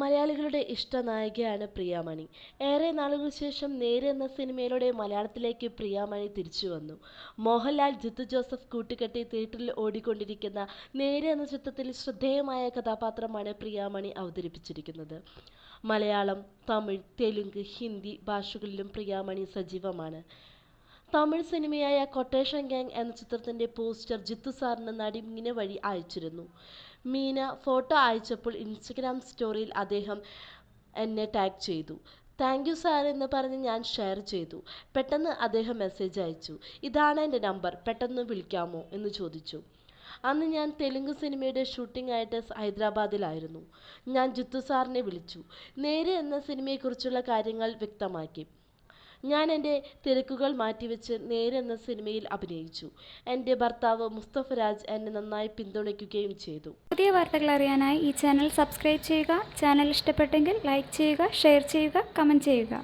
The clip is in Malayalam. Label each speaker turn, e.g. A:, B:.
A: മലയാളികളുടെ ഇഷ്ട നായികയാണ് പ്രിയാമണി. ഏറെ നാളുകൾക്ക് ശേഷം നേര് എന്ന സിനിമയിലൂടെ മലയാളത്തിലേക്ക് പ്രിയാമണി തിരിച്ചു വന്നു. മോഹൻലാൽ ജിത്തു ജോസഫ് കൂട്ടുകെട്ടി തിയേറ്ററിൽ ഓടിക്കൊണ്ടിരിക്കുന്ന നേര് എന്ന ചിത്രത്തിൽ ശ്രദ്ധേയമായ കഥാപാത്രമാണ് പ്രിയാമണി അവതരിപ്പിച്ചിരിക്കുന്നത്. മലയാളം തമിഴ് തെലുങ്ക് ഹിന്ദി ഭാഷകളിലും പ്രിയാമണി സജീവമാണ്. തമിഴ് സിനിമയായ കൊട്ടേഷൻ ഗാങ് എന്ന ചിത്രത്തിന്റെ പോസ്റ്റർ ജിത്തു സാറിന് നടി മീന വഴി അയച്ചിരുന്നു. മീന ഫോട്ടോ അയച്ചപ്പോൾ ഇൻസ്റ്റഗ്രാം സ്റ്റോറിയിൽ അദ്ദേഹം എന്നെ ടാഗ് ചെയ്തു. താങ്ക് യു സാർ എന്ന് പറഞ്ഞ് ഞാൻ ഷെയർ ചെയ്തു. പെട്ടെന്ന് അദ്ദേഹം മെസ്സേജ് അയച്ചു. ഇതാണ് എന്റെ നമ്പർ പെട്ടെന്ന് വിളിക്കാമോ? എന്ന് ചോദിച്ചു. അന്ന് ഞാൻ തെലുങ്ക് സിനിമയുടെ ഷൂട്ടിംഗ് ആയിട്ട് ഹൈദരാബാദിലായിരുന്നു. ഞാൻ ജിത്തു സാറിനെ വിളിച്ചു. നേര് എന്ന സിനിമയെക്കുറിച്ചുള്ള കാര്യങ്ങൾ വ്യക്തമാക്കി. ഞാൻ എന്റെ തിരക്കുകൾ മാറ്റിവെച്ച് നേര് എന്ന സിനിമയിൽ അഭിനയിച്ചു. എന്റെ ഭർത്താവ് മുസ്തഫ രാജ് എന്നെ നന്നായി പിന്തുണയ്ക്കുകയും ചെയ്തു.
B: പുതിയ വാർത്തകൾ അറിയാനായി ഈ ചാനൽ സബ്സ്ക്രൈബ് ചെയ്യുക ചാനൽ ഇഷ്ടപ്പെട്ടെങ്കിൽ ലൈക്ക് ചെയ്യുക ഷെയർ ചെയ്യുക കമന്റ് ചെയ്യുക.